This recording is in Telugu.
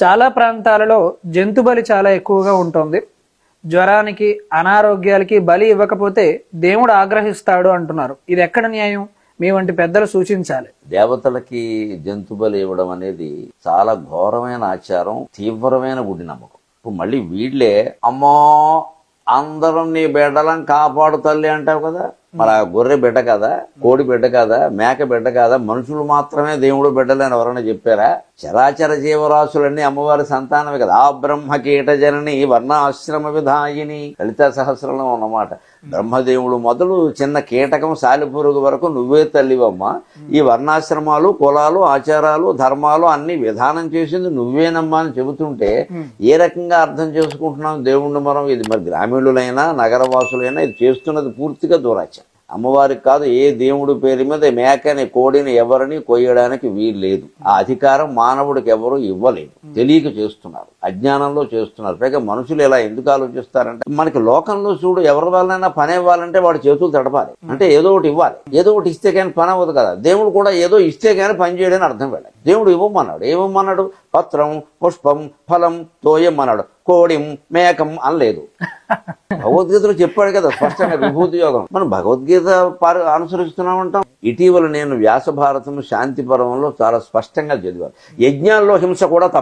చాలా ప్రాంతాలలో జంతు బలి చాలా ఎక్కువగా ఉంటుంది. జ్వరానికి అనారోగ్యాలకి బలి ఇవ్వకపోతే దేవుడు ఆగ్రహిస్తాడు అంటున్నారు. ఇది ఎక్కడ న్యాయం? మీ వంటి పెద్దలు సూచించాలి. దేవతలకి జంతు బలి ఇవ్వడం అనేది చాలా ఘోరమైన ఆచారం తీవ్రమైన గుడి నమ్మకం ఇప్పుడు మళ్ళీ వీళ్ళే అమ్మో అందరం నీ బిడ్డలను కాపాడు తల్లి అంటావు కదా? మరి ఆ గొర్రె బిడ్డ కదా? కోడి బిడ్డ కదా? మేక బిడ్డ కదా? మనుషులు మాత్రమే దేవుడు బిడ్డలని ఎవరైనా చెప్పారా? చరాచర జీవరాశులన్నీ అమ్మవారి సంతానమే కదా. ఆ బ్రహ్మ కీటజనని వర్ణాశ్రమ విధాయిని లలిత సహస్రంలో ఉన్నమాట. బ్రహ్మదేవుడు మొదలు చిన్న కీటకం సాలిపురుగు వరకు నువ్వే తల్లివమ్మ. ఈ వర్ణాశ్రమాలు కులాలు ఆచారాలు ధర్మాలు అన్ని విధానం చేసింది నువ్వేనమ్మా అని చెబుతుంటే ఏ రకంగా అర్థం చేసుకుంటున్నాం దేవుణ్ణి మనం? ఇది మరి గ్రామీణులైనా నగరవాసులైనా ఇది చేస్తున్నది పూర్తిగా దూరాచారం అమ్మవారికి కాదు ఏ దేవుడి పేరు మీద మేకని కోడిని ఎవరిని కొయ్యడానికి వీలు లేదు. ఆ అధికారం మానవుడికి ఎవరు ఇవ్వలేదు. తెలియక చేస్తున్నారు. అజ్ఞానంలో చేస్తున్నారు. పైగా మనుషులు ఇలా ఎందుకు ఆలోచిస్తారంటే మనకి లోకంలో చూడు ఎవరి వల్లైనా పని ఇవ్వాలంటే వాడు చేతులు తడపాలి. అంటే ఏదో ఒకటి ఇవ్వాలి. ఏదో ఒకటి ఇస్తే కానీ పని అవ్వదు కదా. దేవుడు కూడా ఏదో ఇస్తే కానీ పని చేయడని అర్థం వెళ్ళాలి దేవుడు ఇవ్వమన్నాడు. ఏమన్నాడు? పత్రం పుష్పం ఫలం తోయమన్నాడు కోడిం మేకం అనలేదు. భగవద్గీతలో చెప్పాడు కదా స్పష్టంగా విభూతి యోగం. మనం భగవద్గీత పార- అనుసరిస్తున్నాం ఇటీవల నేను వ్యాస భారతం శాంతి పర్వంలో చాలా స్పష్టంగా చదివాను. యజ్ఞాల్లో హింస కూడా తప్ప